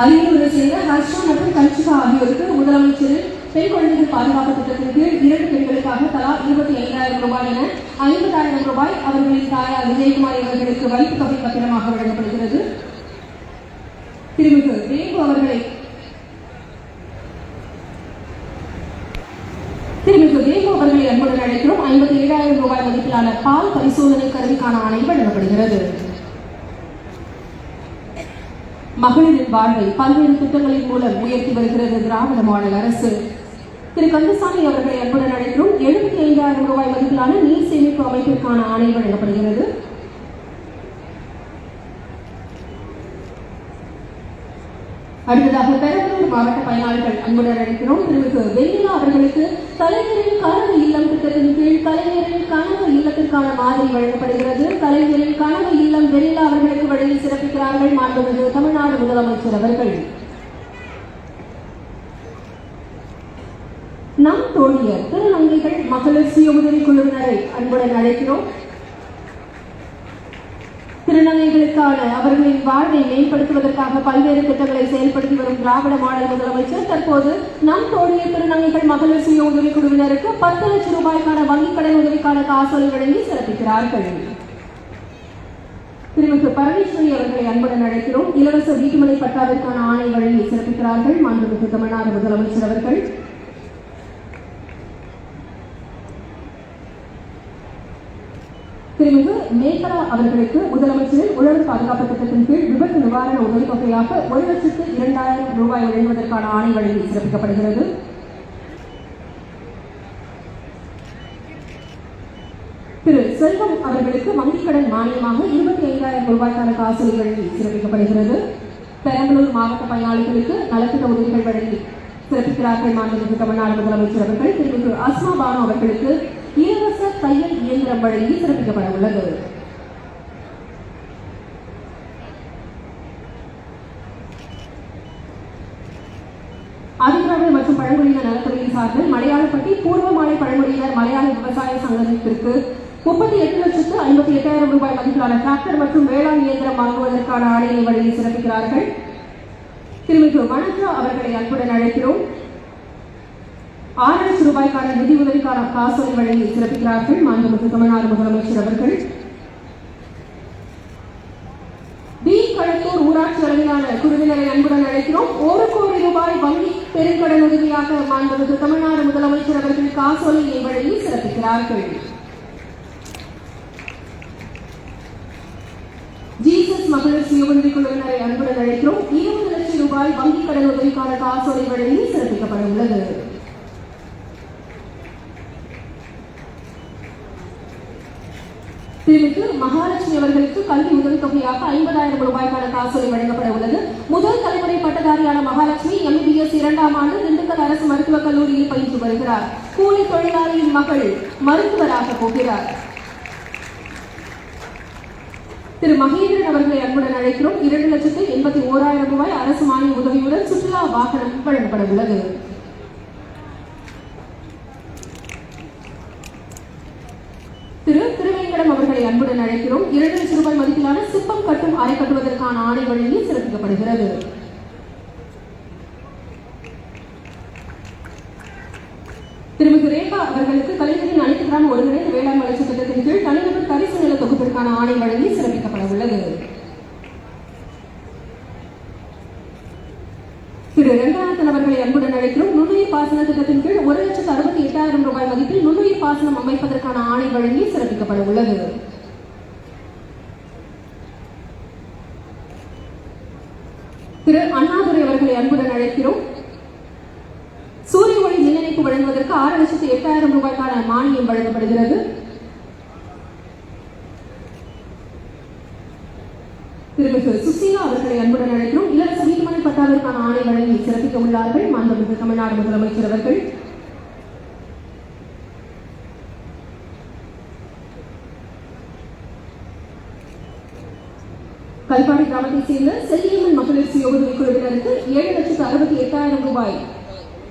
அரியலூரை சேர்ந்த ஹர்ஷா மற்றும் கன்ஷிகா ஆகியோருக்கு முதலமைச்சரின் பெண் குழந்தைகள் பாதுகாப்பு திட்டத்தின் கீழ் இரண்டு பெண்களுக்காக தலா இருபத்தி ஐந்தாயிரம் ரூபாய் என ஐம்பதாயிரம் ரூபாய் அவர்களின் தாயார் விஜயகுமாரி அவர்களுக்கு வைப்பு தொகை பத்திரமாக வழங்கப்படுகிறது. திருமிகு ரேகு அவர்களை திருமிகு ரேகு அவர்களை அன்புடன் அழைக்கிறோம். ஐம்பத்தி ஏழாயிரம் ரூபாய் மதிப்பிலான பால் பரிசோதனை கருவிக்கான ஆணை வழங்கப்படுகிறது. மகளிரின் வாழ்வை பல்வேறு திட்டங்களின் மூலம் உயர்த்தி வருகிறது திராவிட மாடல் அரசு. திரு. கந்தசாமி அவர்களை அன்புடன் அழைக்கிறோம். எழுபத்தி ஐந்தாயிரம் ரூபாய் மதிப்பிலான நீர் சேமிப்பு அமைப்பிற்கான ஆணை வழங்கப்படுகிறது. அடுத்ததாக பெரம்பலூர் மாவட்ட பயனாளிகள் அன்புடன் அழைக்கிறோம். திருமிகு வெண்ணிலா அவர்களுக்கு கலைஞரின் கனவு இல்லம் திட்டத்தின் கீழ் கலைஞரின் கனவு இல்லத்திற்கான மாதிரி வழங்கப்படுகிறது. கலைஞரின் கனவு இல்லம் வெண்ணிலா அவர்களுக்கு வழங்கி சிறப்பிக்கிறார்கள் மாண்புமிகு தமிழ்நாடு முதலமைச்சர் அவர்கள். நம் தோழியர் திருநங்கைகள் மகளிர் சுய உதவி குழுவினரை அன்புடன் அழைக்கிறோம். திருநங்கைகளுக்கான அவர்களின் வாழ்வை மேம்படுத்துவதற்காக பல்வேறு திட்டங்களை செயல்படுத்தி வரும் திராவிட மாடல் முதலமைச்சர் தற்போது நம் தோழிய திருநங்கைகள் மகளிர் சுய உதவி குழுவினருக்கு பத்து லட்சம் ரூபாய்க்கான வங்கிக் கடன் உதவிக்கான காசோலை வழங்கி சிறப்பிக்கிறார்கள். திருமிகு பரமேஸ்வரி அவர்களை அன்புடன் அழைக்கிறோம். இலவச வீட்டுமனை பட்டாவிற்கான ஆணை வழங்கி சிறப்பிக்கிறார்கள். மாண்புமிகு தமிழ்நாடு முதலமைச்சர் அவர்கள். திருமிகு மேகலா அவர்களுக்கு முதலமைச்சரின் உழவு பாதுகாப்பு திட்டத்தின் கீழ் விபத்து நிவாரண உதவித் தொகையாக ஒரு லட்சத்து இரண்டாயிரம் ரூபாய் வழங்குவதற்கான ஆணை வழங்கி சிறப்பிக்கப்படுகிறது. திரு செல்வம் அவர்களுக்கு வங்கிக் கடன் மானியமாக இருபத்தி ஐந்தாயிரம் ரூபாய்க்கான காசோலை வழங்கி சிறப்பிக்கப்படுகிறது. பெரம்பலூர் மாவட்ட பயனாளிகளுக்கு நலத்திட்ட உதவிகள் வழங்கி சிறப்பிக்கிறார்கள் மாண்புமிகு தமிழ்நாடு முதலமைச்சர் அவர்கள். திருமிகு அஸ்மா பானு அவர்களுக்கு இலவச தையல் இயந்திரம் வழங்கி சிறப்பிக்கப்பட உள்ளது. அதிகாரிகள் மற்றும் பழங்குடியினர் நலத்துறையின் சார்பில் மலையாளப்பட்டி பூர்வமாலை பழங்குடியினர் மலையாள விவசாய சங்கத்திற்கு முப்பத்தி எட்டு லட்சத்து ஐம்பத்தி எட்டாயிரம் ரூபாய் மதிப்பிலான டிராக்டர் மற்றும் வேளாண் இயந்திரம் வாங்குவதற்கான ஆணையை வழங்கி சிறப்பிக்கிறார்கள். திருமிகு வனஜா அவர்களை அன்புடன் அழைக்கிறோம். ஆறு லட்சம் ரூபாய்க்கான நிதி உதவிக்கான காசோலை வழங்கி சிறப்பிக்கிறார்கள். மாண்புமிகு தமிழ்நாடு முதலமைச்சர் அவர்கள். பி களத்தூர் ஊராட்சி அளவிலான குழுவினரை அன்புடன் அழைக்கிறோம். ஒரு கோடி ரூபாய் வங்கி பெருங்கடன் உதவியாக மாண்புமிகு தமிழ்நாடு முதலமைச்சர் அவர்கள் காசோலையை வழங்கி சிறப்பிக்கிறார்கள். ஜீசஸ் மகளிர் சுய உதவி குழுவினரை அன்புடன் அழைக்கிறோம். இருபது லட்சம் ரூபாய் வங்கிக் கடன் உதவிக்கான காசோலை வழங்கி சிறப்பிக்கப்பட உள்ளது. பிரிவுக்கு மகாலட்சுமி அவர்களுக்கு கல்வி உதவித்தொகையாக ஐம்பதாயிரம் ரூபாய்க்கான காசோலை வழங்கப்பட உள்ளது. முதல் தலைமுறை பட்டதாரியான மகாலட்சுமி எம்பிபிஎஸ் இரண்டாம் ஆண்டு திண்டுக்கல் அரசு மருத்துவக் கல்லூரியில் பயின்று வருகிறார். கூலி தொழிலாளியின் மகள் மருத்துவராக போகிறார். திரு மகேந்திரன் அவர்களை அன்புடன் அழைக்கிறோம். இரண்டு லட்சத்து எண்பத்தி ஓராயிரம் ரூபாய் அரசு மானிய உதவியுடன் சுற்றுலா வாகனம் வழங்கப்பட உள்ளது. திரு திருவேங்கடம் உங்களை அன்புடன் அழைக்கிறோம். இரண்டு லட்சம் ரூபாய் மதிப்பிலான சிப்பம் கட்டும் அறை கட்டுவதற்கான ஆணை வழங்கி சிறப்பிக்கப்படுகிறது. திருமிகு ரேகா அவர்களுக்கு கலைஞரின் அனைத்து கிராம ஒருங்கிணைந்த வேளாண் வளர்ச்சி திட்டத்தின் கீழ் தனிநபர் தரிசு நில தொகுப்பிற்கான ஆணை வழங்கி சிறப்பிக்கப்பட உள்ளது. திரு ரங்கநாதன் அவர்களை அன்புடன் அழைக்கிறோம். நுண்ணுயிர் பாசன திட்டத்தின் கீழ் ஒரு லட்சத்து அறுபத்தி எட்டாயிரம் ரூபாய் மதிப்பில் நுண்ணுயிர் பாசனம் அமைப்பதற்கான ஆணை வழங்கி சிறப்பிக்கப்பட உள்ளது திரு அண்ணாதுரை அவர்களை அன்புடன் அழைக்கிறோம் சூரிய ஒளி மின் இணைப்பு வழங்குவதற்கு ஆறு லட்சத்து எட்டாயிரம் ரூபாய்க்கான மானியம் வழங்கப்படுகிறது. திருமிகு சுசீலா அவர்களை அன்புடன் அழைக்கிறோம். இலவச வீட்டுமனை பட்டாவிற்கான ஆணை வழங்கி சிறப்பிக்க உள்ளார்கள். மாண்புமிகு தமிழ்நாடு முதலமைச்சர் அவர்கள். கல்பாடி கிராமத்தைச் சேர்ந்த செல்லியம்மன் மகளிர் சுய உதவி குழுவினருக்கு ஏழு லட்சத்து அறுபத்தி ரூபாய்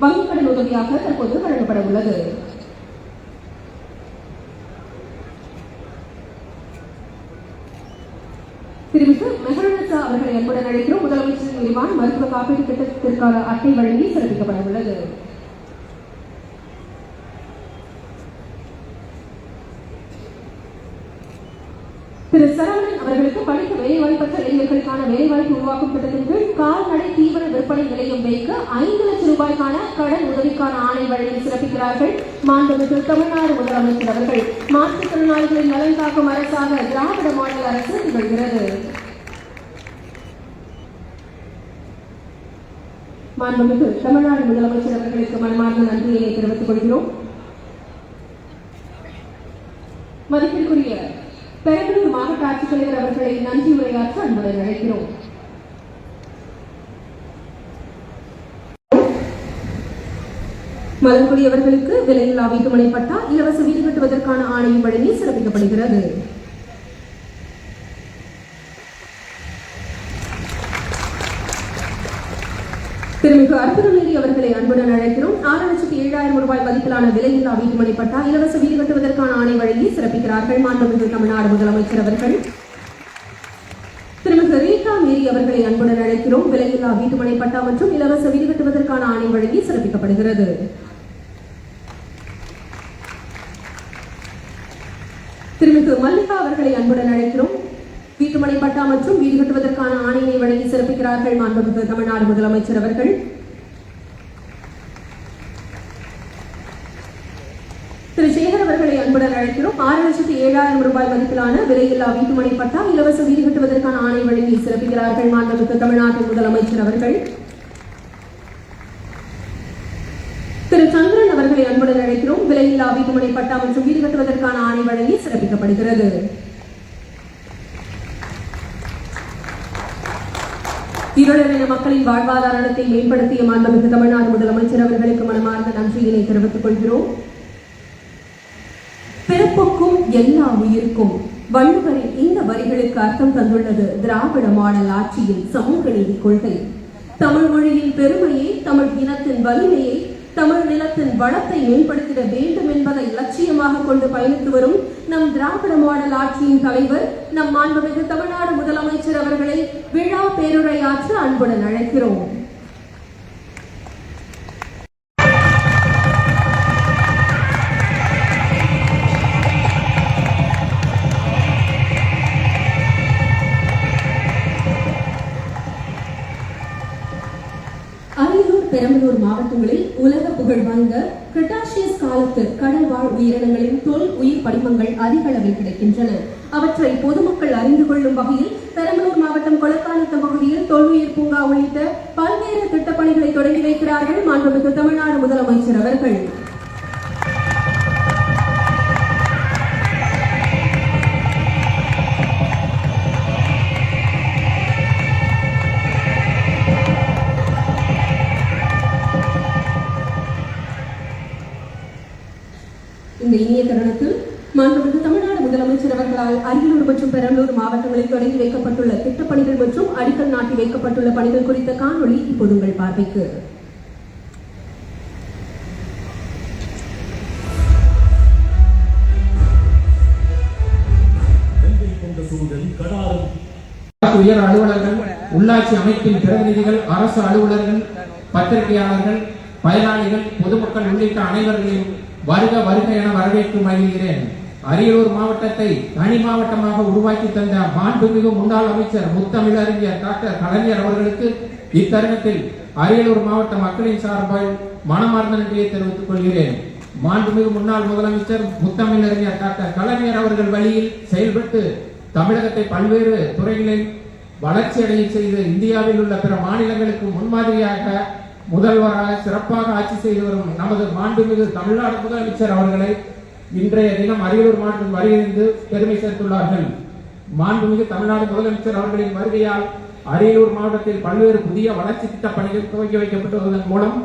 வங்கிக் கடன் உதவியாக தற்போது வழங்கப்பட உள்ளது திருமிகு மெஹருனசா அவர்களை அன்புடன் அழைக்கிறோம். முதலமைச்சரின் விரிவான மருத்துவ காப்பீடு திட்டத்திற்கான அட்டை வழங்கி சிறப்பிக்கப்பட உள்ளது திரு சரவணன் அவர்களுக்கு படித்த வேலைவாய்ப்பற்ற இளைஞர்களுக்கான வேலைவாய்ப்பு உருவாக்கும் திட்டத்தின் கீழ் கால்நடை தீவன விற்பனை நிலையம் வைக்க ஐந்து லட்சம் ரூபாய்க்கான கடன் உதவிக்கான ஆணை வழங்கி சிறப்பிக்கிறார்கள். மாண்புமிகு தமிழ்நாடு முதலமைச்சர் அவர்கள் மாற்றுத்திறனாளிகளின் நலன் காக்கும் அரசாக திராவிட மாநில அரசு திகழ்கிறது. மாண்புமிகு தமிழ்நாடு முதலமைச்சர் அவர்களுக்கு மனமார்ந்த நன்றியை தெரிவித்துக் கொள்கிறோம். மதிப்பிற்குரிய பெரம்பலூர் மாவட்ட ஆட்சித்தலைவர் அவர்களை நன்றி உரையாற்ற அன்புடன் அழைக்கிறோம். மலர்குடியவர்களுக்கு விலையில்லா வீட்டுமனை பட்டா இலவச வீடு கட்டுவதற்கான ஆணையம் வழங்கி சிறப்பிக்கப்படுகிறது. திருமிகு அற்புதமேரி அவர்களை அன்புடன் அழைக்கிறோம். ஆறு லட்சத்தி ஏழாயிரம் ரூபாய் மதிப்பிலான விலையில்லா வீட்டுமனை பட்டா இலவச வீடு கட்டுவதற்கான ஆணை வழங்கி சிறப்பிக்கிறார்கள். மாண்புமிகு தமிழ்நாடு முதலமைச்சர் அவர்கள். திருமிகு ரீட்டா மேரி அவர்களை அன்புடன் அழைக்கிறோம். விலையில்லா வீட்டுமனை பட்டா மற்றும் இலவச வீடு கட்டுவதற்கான ஆணை வழங்கி சிறப்பிக்கப்படுகிறது. திருமிகு மல்லிகா அவர்களை அன்புடன் அழைக்கிறோம். வீட்டுமனை பட்டா மற்றும் வீடு கட்டுவதற்கான ஆணையை வழங்கி சிறப்பிக்கிறார்கள் மாண்புமிகு தமிழ்நாடு முதலமைச்சர் அவர்கள். திரு சேகர் அவர்களை அன்புடன் அழைக்கிறோம். ஆறு லட்சத்தி ஏழாயிரம் ரூபாய் மதிப்பிலான விலையில்லா வீட்டுமனை பட்டா இலவச வீடு கட்டுவதற்கான ஆணை வழங்கி சிறப்பிக்கிறார்கள் மாண்புமிகு தமிழ்நாட்டு முதலமைச்சர் அவர்கள். திரு சந்திர அவர்களை அன்புடன் அழைக்கிறோம். விலையில்லா வீட்டுமனை பட்டா மற்றும் வீடு கட்டுவதற்கான ஆணை வழங்கி சிறப்பிக்கப்படுகிறது. இருளரின மக்களின் வாழ்வாதாரத்தை மேம்படுத்திய மாண்புமிகு தமிழ்நாடு முதலமைச்சர் அவர்களுக்கு மனமார்ந்த நன்றியினை தெரிவித்துக் கொள்கிறோம். பிறப்புக்கும் எல்லா உயிருக்கும் வள்ளுவரின் இந்த வரிகளுக்கு அர்த்தம் தந்துள்ளது. திராவிட மாடல் ஆட்சியின் சமூக நீதி கொள்கை. தமிழ் மொழியின் பெருமையை தமிழ் இனத்தின் வலிமையை தமிழ் நிலத்தின் வளத்தை மேம்படுத்திட வேண்டும் என்பதை லட்சியமாக கொண்டு பயணித்து வரும் நம் திராவிட மாடல் ஆட்சியின் தலைவர் நம் மாண்புமிகு தமிழ்நாடு முதலமைச்சர் அவர்களை விழா பேருரையாற்ற அன்புடன் அழைக்கிறோம். உயிரினங்களின் தொல் உயிர் படிமங்கள் அதிக அளவில் கிடைக்கின்றன. அவற்றை பொதுமக்கள் அறிந்து கொள்ளும் வகையில் பெரம்பலூர் மாவட்டம் கொளக்கானத்தம் பகுதியில் தொல்லுயிர் பூங்கா உள்ளிட்ட பல்வேறு திட்டப்பணிகளை தொடங்கி வைக்கிறார்கள் மாண்புமிகு தமிழ்நாடு முதலமைச்சர் அவர்கள். இந்த இனிய தருணத்தில் மாண்புமிகு தமிழ்நாடு முதலமைச்சர் அவர்களால் அரியலூர் மற்றும் பெரம்பலூர் மாவட்டங்களில் தொடங்கி வைக்கப்பட்டுள்ள திட்டப்பணிகள் மற்றும் அடிக்கல் நாட்டி வைக்கப்பட்டுள்ள பணிகள் குறித்த காணொளி இப்போது உங்கள் பார்வைக்கு. உயர் அலுவலர்கள் உள்ளாட்சி அமைப்பின் பிரதிநிதிகள் அரசு அலுவலர்கள் பத்திரிகையாளர்கள் பயனாளிகள் பொதுமக்கள் உள்ளிட்ட அனைவர்களையும் வருக வருக என வரவேற்று மகிழ்கிறேன். அரியலூர் மாவட்டத்தை தனி மாவட்டமாக உருவாக்கி தந்த மாண்புமிகு முன்னாள் அமைச்சர் முத்தமிழறிஞர் டாக்டர் கலைஞர் அவர்களுக்கு இத்தருணத்தில் அரியலூர் மாவட்ட மக்களின் சார்பால் மனமார்ந்த நன்றியை தெரிவித்துக் கொள்கிறேன். மாண்புமிகு முன்னாள் முதலமைச்சர் முத்தமிழறிஞர் டாக்டர் கலைஞர் அவர்கள் வழியில் செயல்பட்டு தமிழகத்தை பல்வேறு துறைகளில் வளர்ச்சி அடைய செய்து இந்தியாவில் உள்ள பிற மாநிலங்களுக்கு முன்மாதிரியாக முதல்வராக சிறப்பாக ஆட்சி செய்து வரும் நமது மாண்புமிகு தமிழ்நாடு முதலமைச்சர் அவர்களை இன்றைய தினம் அரியலூர் மாவட்டம் வருகிறது பெருமை சேர்த்துள்ளார்கள். மாண்புமிகு தமிழ்நாடு முதலமைச்சர் அவர்களின் வருகையால் அரியலூர் மாவட்டத்தில் பல்வேறு புதிய வளர்ச்சி திட்ட பணிகள் துவக்கி வைக்கப்பட்டுள்ளதன் மூலம்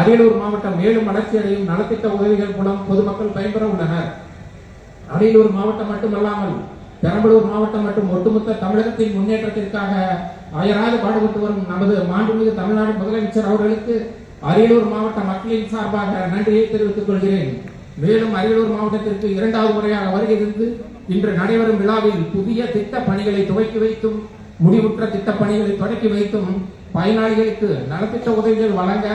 அரியலூர் மாவட்டம் மேலும் வளர்ச்சியடையும் நலத்திட்ட உதவிகள் மூலம் பொதுமக்கள் பயன்பெற உள்ளனர். அரியலூர் மாவட்டம் மட்டுமல்லாமல் பெரம்பலூர் மாவட்டம் மற்றும் ஒட்டுமொத்த தமிழகத்தின் முன்னேற்றத்திற்காக அயராது பாடுபட்டு வரும் நமது மாண்புமிகு தமிழ்நாடு முதலமைச்சர் அவர்களுக்கு அரியலூர் மாவட்ட மக்களின் சார்பாக நன்றியை தெரிவித்துக் கொள்கிறேன். மேலும் அரியலூர் மாவட்டத்திற்கு இரண்டாவது முறையாக வருகிறது இன்று நடைபெறும் விழாவில் புதிய திட்ட பணிகளை துவக்கி வைத்தும் முடிவுற்ற திட்டப்பணிகளை தொடக்கி வைத்தும் பயனாளிகளுக்கு நலத்திட்ட உதவிகள் வழங்க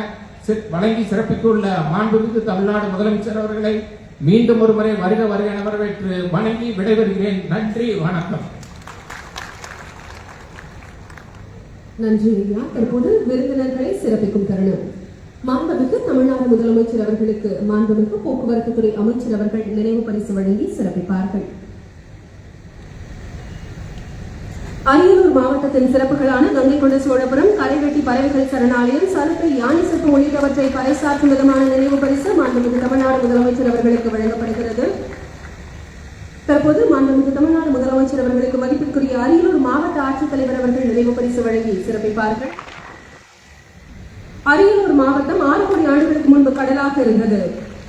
வழங்கி சிறப்பித்துள்ள மாண்புமிகு தமிழ்நாடு முதலமைச்சர் அவர்களை மீண்டும் ஒருமுறை வருக வருக என வரவேற்று வணங்கி விடைபெறுகிறேன். நன்றி வணக்கம். நன்றி ஐயா தற்போது விருந்தினர்களை சிறப்பிக்கும் தருணம். மாண்புமிகு தமிழ்நாடு முதலமைச்சர் அவர்களுக்கு மாண்புமிகு போக்குவரத்து துறை அமைச்சர் அவர்கள் நினைவு பரிசு வழங்கி சிறப்பிப்பார்கள். அரியலூர் மாவட்டத்தின் சிறப்புகளான கங்கை கொண்ட சோழபுரம் கரைவெட்டி பறவைகள் சரணாலயம் சலுக்கை யானை சத்து உள்ளிட்டவற்றை பறைசாற்றும் விதமான நினைவு பரிசு மாண்புமிகு தமிழ்நாடு முதலமைச்சர் அவர்களுக்கு வழங்கப்படுகிறது. தற்போது மாண்புமிகு தமிழ்நாடு முதலமைச்சர் அவர்களுக்கு மதிப்பிற்குரிய அரியலூர் மாவட்ட ஆட்சித்தலைவர் அவர்கள் நினைவு பரிசு வழங்கி சிறப்பிப்பார்கள். அரியலூர் மாவட்டம் ஆறு கோடி ஆண்டுகளுக்கு முன்பு கடலாக இருந்தது.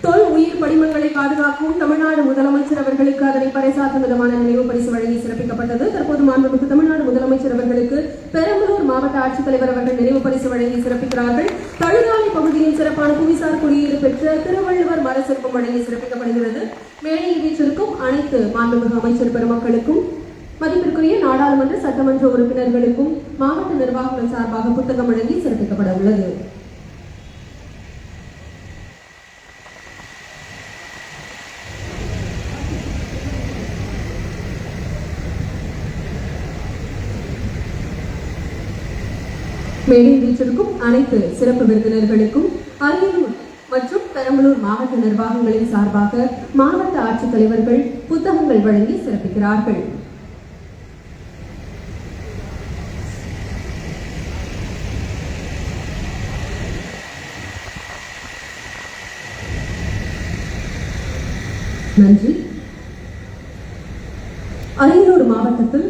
தொல் உயிர் படிமங்களை பாதுகாக்கும் தமிழ்நாடு முதலமைச்சர் அவர்களுக்கு அதனை பறைசாற்றும் விதமான நினைவு பரிசு வழங்கி சிறப்பிக்கப்பட்டது. தற்போது மாண்புமிகு தமிழ்நாடு முதலமைச்சர் அவர்களுக்கு பெரம்பலூர் மாவட்ட ஆட்சித்தலைவர் அவர்கள் நினைவு பரிசு வழங்கி சிறப்பிக்கிறார்கள். தழுதாலை பகுதியில் சிறப்பான புவிசார் குடியீடு பெற்ற திருவள்ளுவர் மர சிற்பம் வழங்கி சிறப்பிக்கப்படுகிறது. மேடையில் வீச்சிருக்கும் அனைத்து மாண்புமிகு அமைச்சர் பெருமக்களுக்கும் மதிப்பிற்குரிய நாடாளுமன்ற சட்டமன்ற உறுப்பினர்களுக்கும் மாவட்ட நிர்வாகங்கள் சார்பாக புத்தகம் வழங்கி சிறப்பிக்கப்பட உள்ளது பேரை வீற்றிருக்கும் அனைத்து சிறப்பு விருந்தினர்களுக்கும் அரியலூர் மற்றும் பெரம்பலூர் மாவட்ட நிர்வாகங்களின் சார்பாக மாவட்ட ஆட்சித்தலைவர்கள் புத்தகங்கள் வழங்கி சிறப்பிக்கிறார்கள். நன்றி. அரியலூர் மாவட்டத்தில்